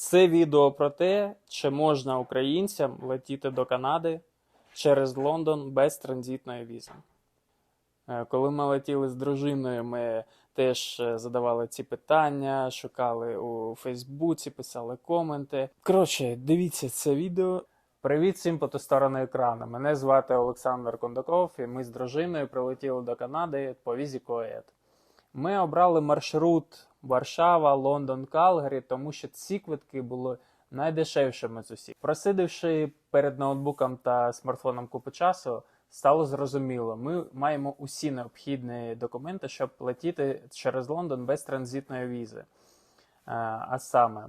Це відео про те, чи можна українцям летіти до Канади через Лондон без транзитної візи. Е, Коли ми летіли з дружиною, ми теж е, задавали ці питання, шукали у Фейсбуці, писали коменти. Коротше, дивіться це відео. Привіт всім по ту сторону екрану. Мене звати Олександр Кондаков, і ми з дружиною прилетіли до Канади по візі КОЕД. Ми обрали маршрут Варшава, Лондон, Калгарі, тому що ці квитки були найдешевшими з усіх. Просидивши перед ноутбуком та смартфоном купу часу, стало зрозуміло, ми маємо усі необхідні документи, щоб летіти через Лондон без транзитної візи. Е, А саме. You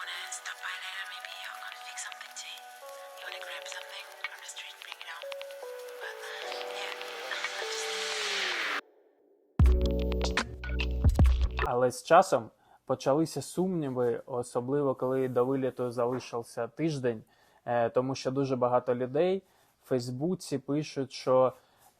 wanna stop by Але з часом почалися сумніви, особливо коли до виліту залишився тиждень, е, тому що дуже багато людей в Фейсбуці пишуть, що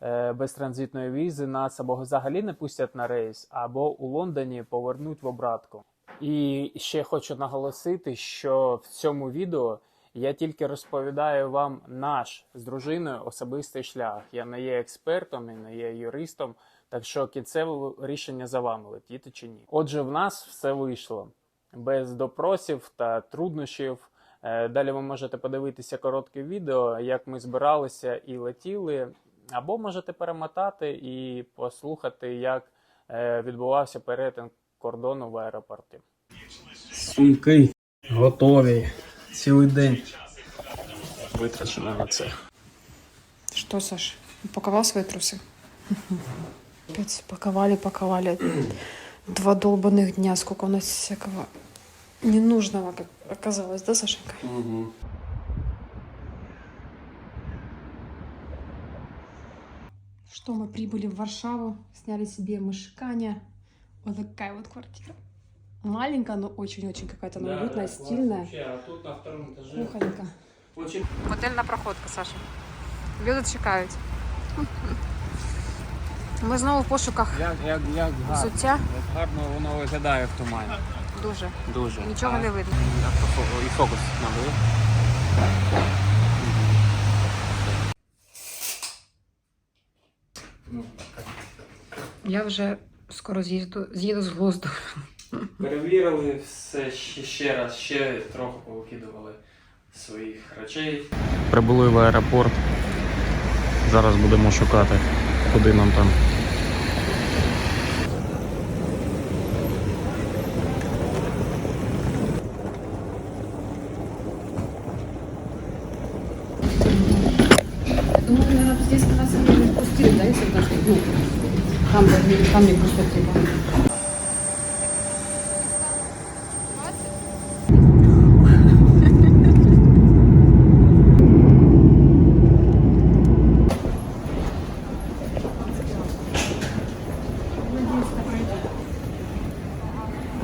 е, без транзитної візи нас або взагалі не пустять на рейс, або у Лондоні повернуть в обратку. І ще хочу наголосити, що в цьому відео я тільки розповідаю вам наш з дружиною особистий шлях. Я не є експертом і не є юристом, так що кінцеве рішення за вами летіти чи ні. Отже, в нас все вийшло без допросів та труднощів. Е, Далі ви можете подивитися коротке відео, як ми збиралися і летіли, або можете перемотати і послухати, як е, відбувався перетин кордону в аеропорті. Сумки готові. Цілий день витрачено на це. Что, Саш, упаковал свои трусы? Опять паковали, паковали. Два долбанных дня, сколько у нас всякого ненужного как оказалось, да, Сашенька? Что, мы прибыли в Варшаву, сняли себе мышканя. Вот такая вот квартира. Маленькая, но очень-очень какая-то она уютная, стильная. А тут на второму етажі Кухонька. очень Готельна проходка, Саша. Люди чекають. Ми знову в пошуках як, як, як гарно. взуття. Як гарно воно виглядає в тумані. Дуже. Дуже. Нічого А, не видно. І фокус набив. Я вже скоро з'їду, з'їду з глузду. Перевірили все ще, ще раз, ще трохи повикидували своїх речей. Прибули в аеропорт. Зараз будемо шукати, куди нам там. Ну, наверное, здесь нас не пустили, да, если даже, ну, там, там не пустят,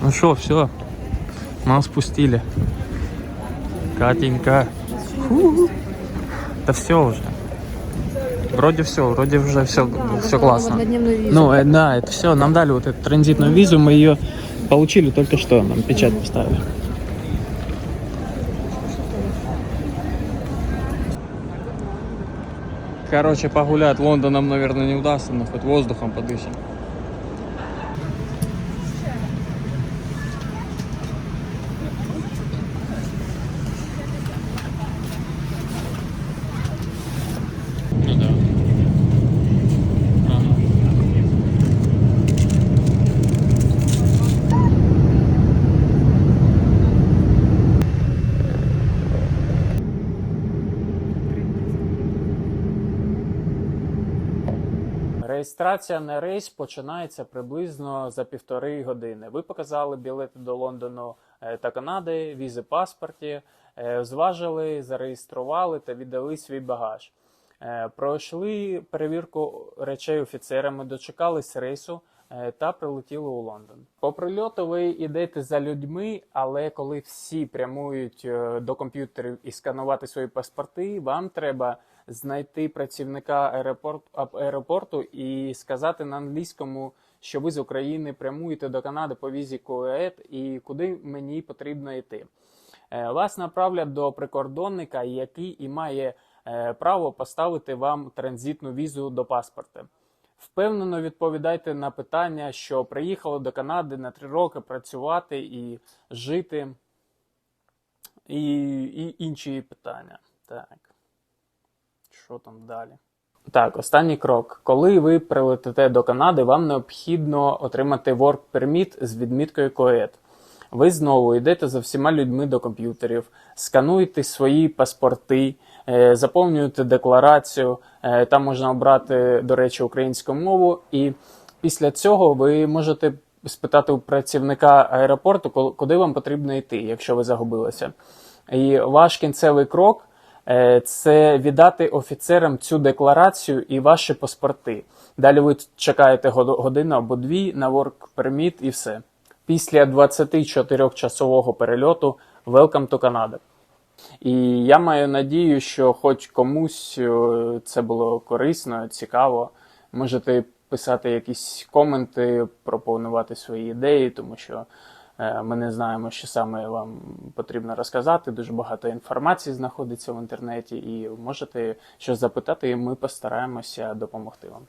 Ну что, все. Нас спустили. Катенька. Фу. Да все уже. Вроде все, вроде уже все, все классно. Ну, э, да, это все. Нам дали вот эту транзитную визу, мы ее получили только что, нам печать поставили. Короче, погулять Лондоном, наверное, не удастся, но хоть воздухом подышим. Реєстрація на рейс починається приблизно за півтори години. Ви показали білети до Лондону е, та Канади, візи паспорті, е, зважили, зареєстрували та віддали свій багаж. Е, Пройшли перевірку речей офіцерами, дочекались рейсу та прилетіли у Лондон. По прильоту ви йдете за людьми, але коли всі прямують до комп'ютерів і сканувати свої паспорти, вам треба знайти працівника аеропорт, аеропорту і сказати на англійському, що ви з України прямуєте до Канади по візі Кует і куди мені потрібно йти. Е, Вас направлять до прикордонника, який і має е, право поставити вам транзитну візу до паспорта. Впевнено відповідайте на питання, що приїхали до Канади на три роки працювати і жити, і, і інші питання. Так. Що там далі? Так, останній крок. Коли ви прилетите до Канади, вам необхідно отримати Work Permit з відміткою COET. Ви знову йдете за всіма людьми до комп'ютерів, скануєте свої паспорти, е, заповнюєте декларацію. е, Там можна обрати, до речі, українську мову, і після цього ви можете спитати у працівника аеропорту, куди вам потрібно йти, якщо ви загубилися. І ваш кінцевий крок це віддати офіцерам цю декларацію і ваші паспорти. Далі ви чекаєте годину або дві на work permit і все. Після 24-часового перельоту Welcome to Canada. І я маю надію, що хоч комусь е, це було корисно, цікаво. Можете писати якісь коменти, пропонувати свої ідеї, тому що е, ми не знаємо, що саме вам потрібно розказати. Дуже багато інформації знаходиться в інтернеті, і можете щось запитати, і ми постараємося допомогти вам.